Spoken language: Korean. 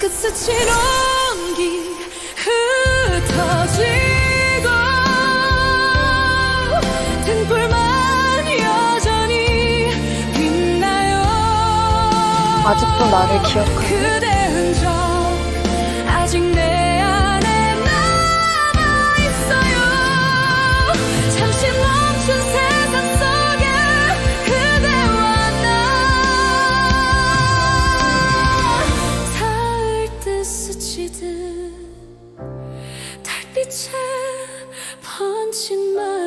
끝에 지는 길 흩어지고 등불만 여전히 빛나요. 아직도 나를 기억하는 달빛에 번진 마음